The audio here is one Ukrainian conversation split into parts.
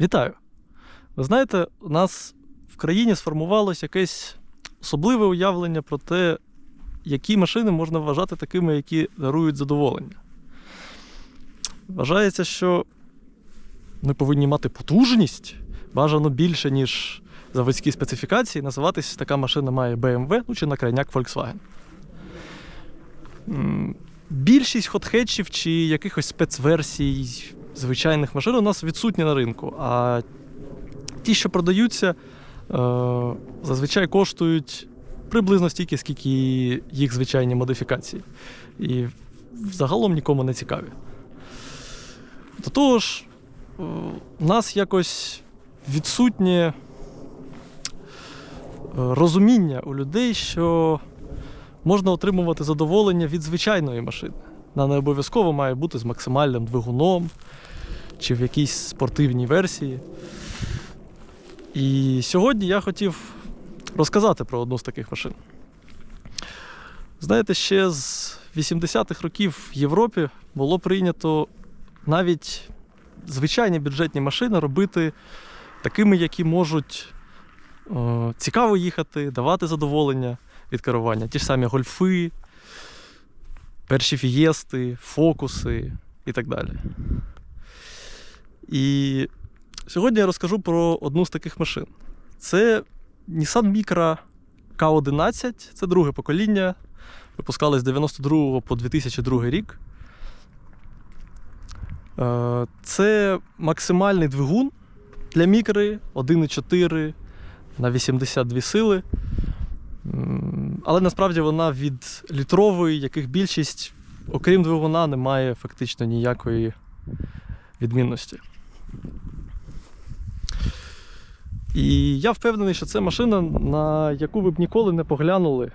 Вітаю! Ви знаєте, у нас в країні сформувалось якесь особливе уявлення про те, які машини можна вважати такими, які дарують задоволення. Вважається, що ми повинні мати потужність, бажано більше, ніж заводські специфікації. Називатись така машина має BMW, ну чи на крайняк Volkswagen. Більшість хотхетчів чи якихось спецверсій звичайних машин у нас відсутні на ринку. А ті, що продаються, е, зазвичай коштують приблизно стільки, скільки їх звичайні модифікації. І загалом нікому не цікаві. До того ж, е, у нас якось відсутнє е, розуміння у людей, що можна отримувати задоволення від звичайної машини. Вона не обов'язково має бути з максимальним двигуном чи в якійсь спортивній версії. І сьогодні я хотів розказати про одну з таких машин. Знаєте, ще з 80-х років в Європі було прийнято навіть звичайні бюджетні машини робити такими, які можуть е, цікаво їхати, давати задоволення від керування. Ті ж самі гольфи, перші фієсти, фокуси і так далі. І сьогодні я розкажу про одну з таких машин. Це Nissan Micra K11, це друге покоління. Випускали з 92 по 2002 рік. Е, Це максимальний двигун для мікри 1,4 на 82 сили. Але насправді вона від літрової, яких більшість, окрім двигуна, не має фактично ніякої відмінності. І я впевнений, що це машина, на яку ви б ніколи не поглянули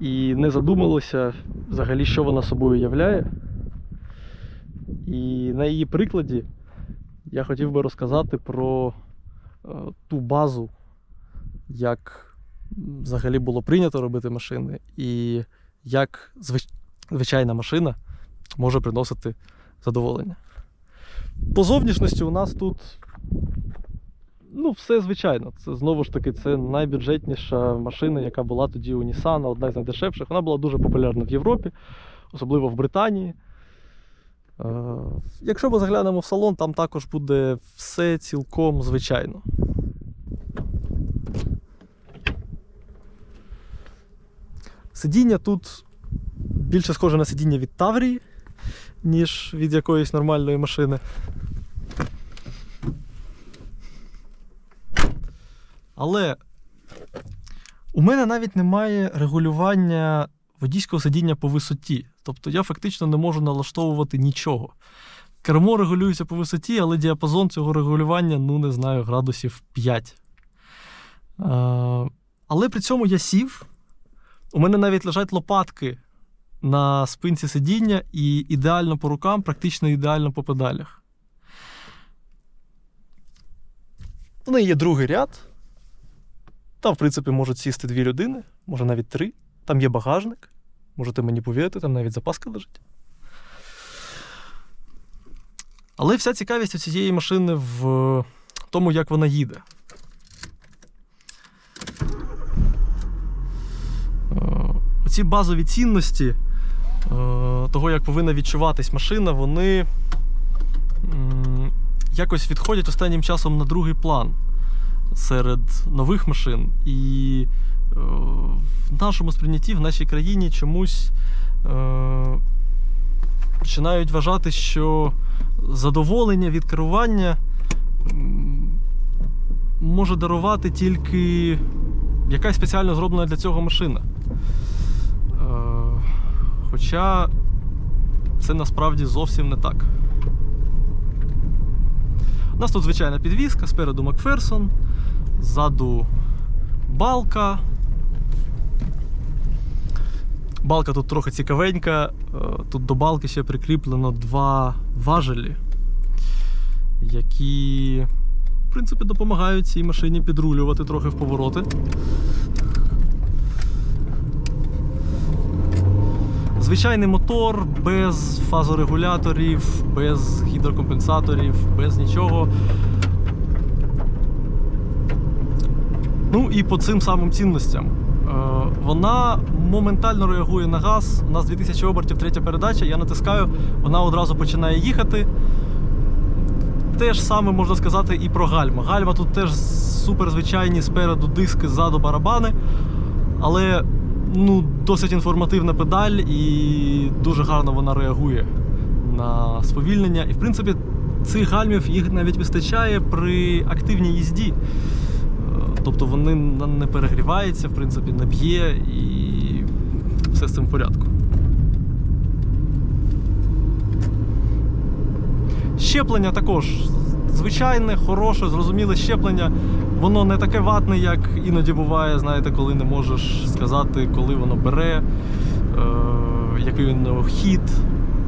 і не задумалися взагалі, що вона собою являє. І на її прикладі я хотів би розказати про е, ту базу, як взагалі було прийнято робити машини, і як звич- звичайна машина може приносити задоволення. По зовнішності у нас тут ну, все звичайно. Це знову ж таки це найбюджетніша машина, яка була тоді у Nissan, одна з найдешевших. Вона була дуже популярна в Європі, особливо в Британії. Е, Якщо ми заглянемо в салон, там також буде все цілком звичайно. Сидіння тут більше схоже на сидіння від Таврії, ніж від якоїсь нормальної машини. Але у мене навіть немає регулювання водійського сидіння по висоті. Тобто я фактично не можу налаштовувати нічого. Кермо регулюється по висоті, але діапазон цього регулювання, ну не знаю, градусів 5. Е, але при цьому я сів. У мене навіть лежать лопатки на спинці сидіння і ідеально по рукам, практично ідеально по педалях. В неї є другий ряд. Там, в принципі, можуть сісти дві людини, може навіть три. Там є багажник. Можете мені повірити, там навіть запаска лежить. Але вся цікавість у цієї машини в тому, як вона їде. Е, Ці базові цінності е, того, як повинна відчуватись машина, вони якось відходять останнім часом на другий план серед нових машин. І е, в нашому сприйнятті, в нашій країні чомусь е, починають вважати, що задоволення від керування може дарувати тільки якась спеціально зроблена для цього машина. Е, Хоча це насправді зовсім не так. У нас тут звичайна підвізка, спереду Макферсон, ззаду балка. Балка тут трохи цікавенька. Е, Тут до балки ще прикріплено два важелі, які, в принципі, допомагають цій машині підрулювати трохи в повороти. Звичайний мотор без фазорегуляторів, без гідрокомпенсаторів, без нічого. Ну і по цим самим цінностям. Е, вона моментально реагує на газ. У нас 2000 обертів третя передача, я натискаю, вона одразу починає їхати. Те ж саме можна сказати і про гальма. Гальма тут теж супер звичайні спереду диски, ззаду барабани. Але ну, досить інформативна педаль і дуже гарно вона реагує на сповільнення. І в принципі, цих гальмів їх навіть вистачає при активній їзді. Е, Тобто вони не перегріваються, в принципі, не б'є і все з цим в порядку. Щеплення також звичайне, хороше, зрозуміле щеплення. Воно не таке ватне, як іноді буває, знаєте, коли не можеш сказати, коли воно бере, е, який у хід.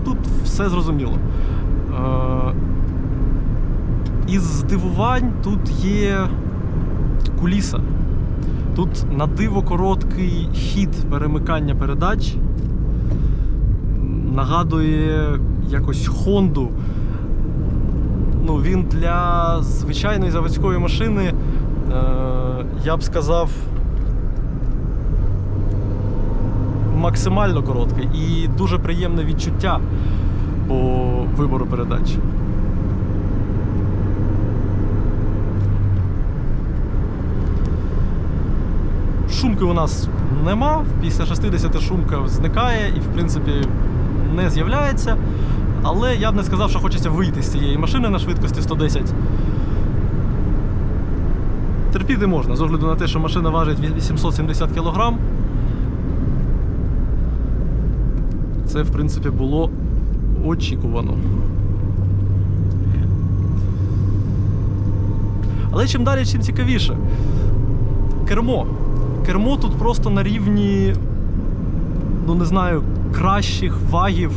Тут все зрозуміло. Е, із здивувань тут є куліса. Тут на диво короткий хід перемикання передач. Нагадує якось Хонду. Ну, він для звичайної заводської машини, е, я б сказав, максимально короткий і дуже приємне відчуття по вибору передач. Шумки у нас нема. Після 60 шумка зникає і, в принципі, не з'являється. Але я б не сказав, що хочеться вийти з цієї машини на швидкості 110. Терпіти можна, з огляду на те, що машина важить 870 кг. Це, в принципі, було очікувано. Але чим далі, чим цікавіше. Кермо. Кермо тут просто на рівні, ну не знаю, кращих вагів.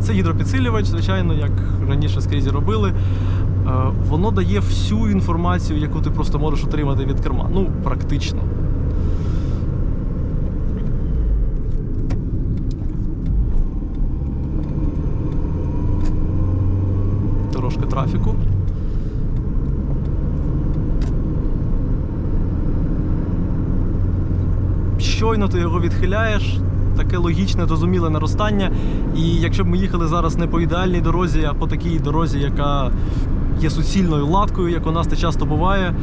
Це гідропідсилювач, звичайно, як раніше скрізь робили. Е, Воно дає всю інформацію, яку ти просто можеш отримати від керма. Ну, практично. Трошки трафіку. щойно ти його відхиляєш, таке логічне, зрозуміле наростання. І якщо б ми їхали зараз не по ідеальній дорозі, а по такій дорозі, яка є суцільною латкою, як у нас це часто буває, е,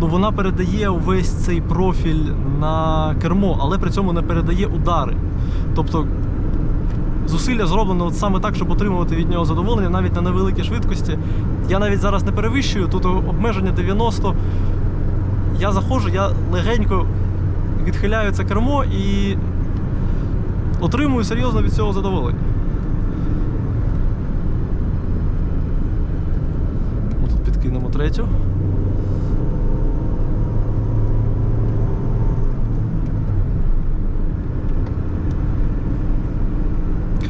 ну вона передає увесь цей профіль на кермо, але при цьому не передає удари. Тобто зусилля зроблено от саме так, щоб отримувати від нього задоволення, навіть на невеликій швидкості. Я навіть зараз не перевищую, тут обмеження 90. Я заходжу, я легенько відхиляю це кермо і отримую серйозно від цього задоволення. Тут підкинемо третю.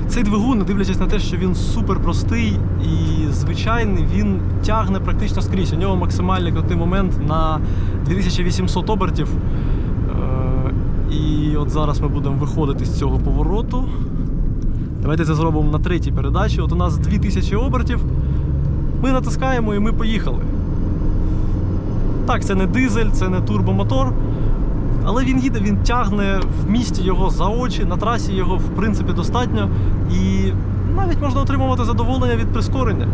Цей двигун, не дивлячись на те, що він супер простий і звичайний, він тягне практично скрізь. У нього максимальний крутий момент на 2800 обертів. І от зараз ми будемо виходити з цього повороту. Давайте це зробимо на третій передачі. От у нас 2000 обертів. Ми натискаємо і ми поїхали. Так, це не дизель, це не турбомотор. Але він їде, він тягне в місті його за очі, на трасі його в принципі достатньо. І навіть можна отримувати задоволення від прискорення.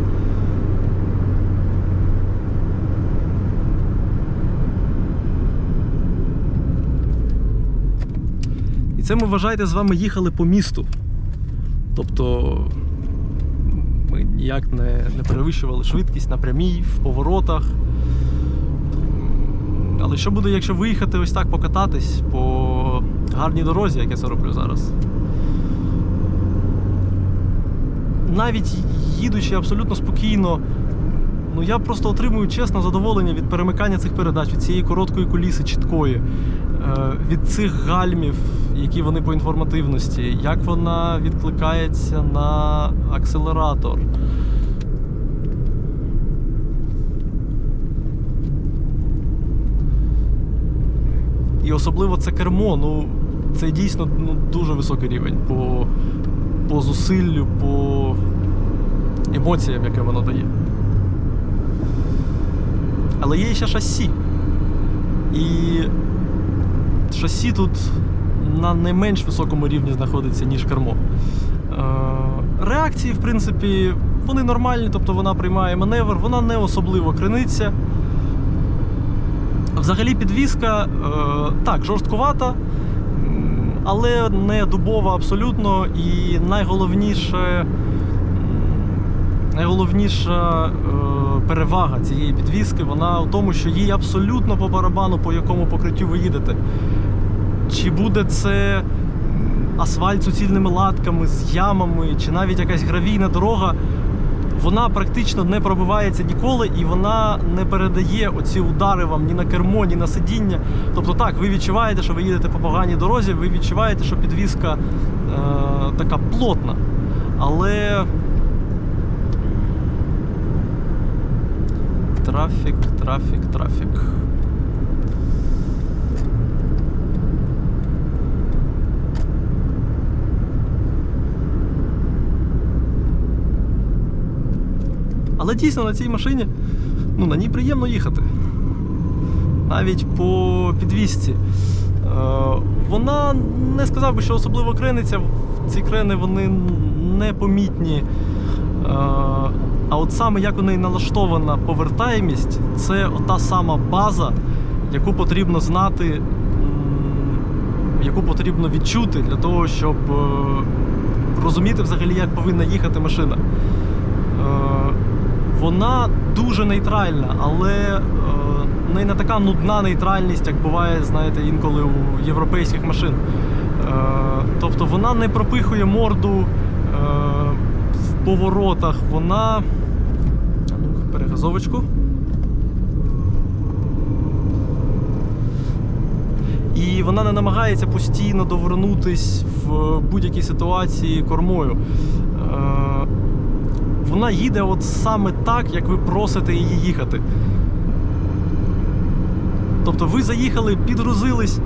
Це ми вважаєте, з вами їхали по місту. Тобто ми ніяк не, не перевищували швидкість на прямій, в поворотах. Але що буде, якщо виїхати ось так покататись по гарній дорозі, як я це роблю зараз? Навіть їдучи абсолютно спокійно, ну я просто отримую чесне задоволення від перемикання цих передач, від цієї короткої куліси чіткої, від цих гальмів, які вони по інформативності, як вона відкликається на акселератор. І особливо це кермо, ну це дійсно ну, дуже високий рівень по, по зусиллю, по емоціям, яке воно дає. Але є ще шасі. І шасі тут на не менш високому рівні знаходиться, ніж кермо. Е, реакції, в принципі, вони нормальні, тобто вона приймає маневр, вона не особливо крениться. Взагалі підвізка е, так, жорсткувата, але не дубова абсолютно. І найголовніше, найголовніша е, перевага цієї підвізки вона в тому, що їй абсолютно по барабану, по якому покриттю ви їдете. Чи буде це асфальт з суцільними латками, з ямами, чи навіть якась гравійна дорога, вона практично не пробивається ніколи і вона не передає оці удари вам ні на кермо, ні на сидіння. Тобто так, ви відчуваєте, що ви їдете по поганій дорозі, ви відчуваєте, що підвізка е, така плотна. Але. Трафік, трафік, трафік. Але дійсно на цій машині, ну на ній приємно їхати. Навіть по підвісці. Е, вона не сказав би, що особливо крениться. Ці крени вони непомітні. Е, а от саме як у неї налаштована повертаємість, це та сама база, яку потрібно знати, яку потрібно відчути для того, щоб е, розуміти взагалі, як повинна їхати машина. Вона дуже нейтральна, але не, не така нудна нейтральність, як буває, знаєте, інколи у європейських машин. Е, тобто вона не пропихує морду е, в поворотах, вона. Ну, перегазовочку. І вона не намагається постійно довернутись в будь-якій ситуації кормою. Вона їде от саме так, як ви просите її їхати. Тобто ви заїхали, підгрузились.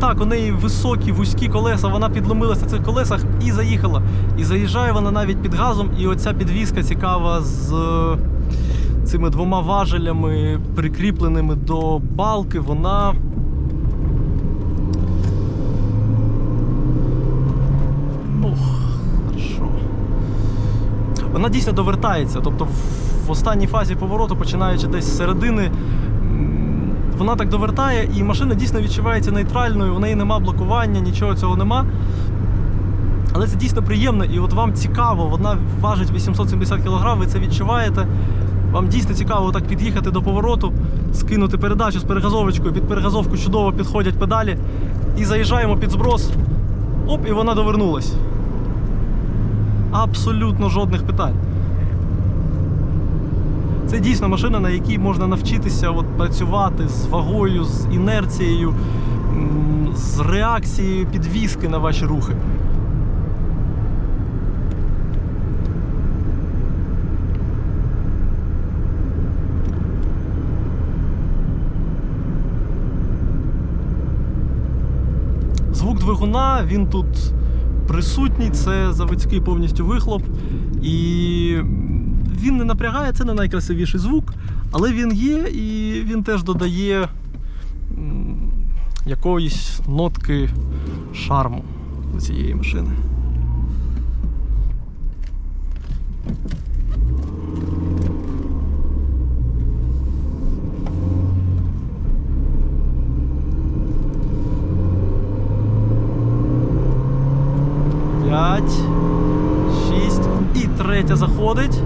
Так, у неї високі, вузькі колеса, вона підломилася на цих колесах і заїхала. І заїжджає вона навіть під газом, і оця підвізка цікава з е, цими двома важелями, прикріпленими до балки, вона. Вона дійсно довертається. Тобто в- останній фазі повороту, починаючи десь з середини, вона так довертає, і машина дійсно відчувається нейтральною, у неї нема блокування, нічого цього нема. Але це дійсно приємно, і от вам цікаво, вона важить 870 кг, ви це відчуваєте. Вам дійсно цікаво так під'їхати до повороту, скинути передачу з перегазовочкою, під перегазовку чудово підходять педалі. І заїжджаємо під зброс. Оп, і вона довернулась. Абсолютно жодних питань. Це дійсно машина, на якій можна навчитися от, працювати з вагою, з інерцією, з реакцією підвіски на ваші рухи. Звук двигуна, він тут присутній, це заводський повністю вихлоп. І він не напрягає, це не найкрасивіший звук, але він є і він теж додає якоїсь нотки шарму до цієї машини. П'ять, шість і третя заходить.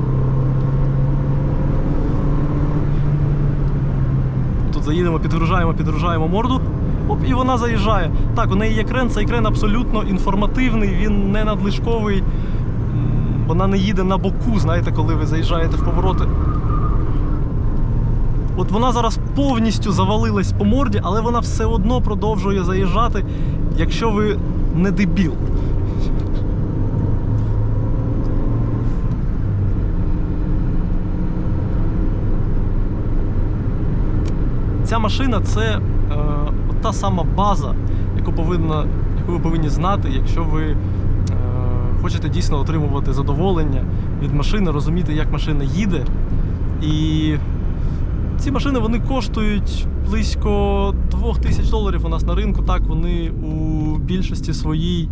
Тут заїдемо, підгружаємо, підгружаємо морду. Оп, і вона заїжджає. Так, у неї є крен, цей крен абсолютно інформативний, він не надлишковий. Вона не їде на боку, знаєте, коли ви заїжджаєте в повороти. От вона зараз повністю завалилась по морді, але вона все одно продовжує заїжджати, якщо ви не дебіл. Ця машина це е, та сама база, яку, повинна, яку ви повинні знати, якщо ви е, хочете дійсно отримувати задоволення від машини, розуміти, як машина їде. І ці машини вони коштують близько 2000 доларів у нас на ринку. Так, вони у більшості своїй.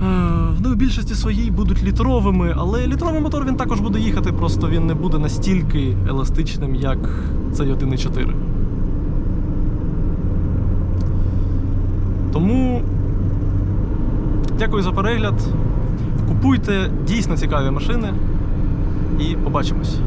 Вони у більшості своїй будуть літровими, але літровий мотор він також буде їхати, просто він не буде настільки еластичним, як цей 1.4. Тому дякую за перегляд. Купуйте дійсно цікаві машини і побачимось.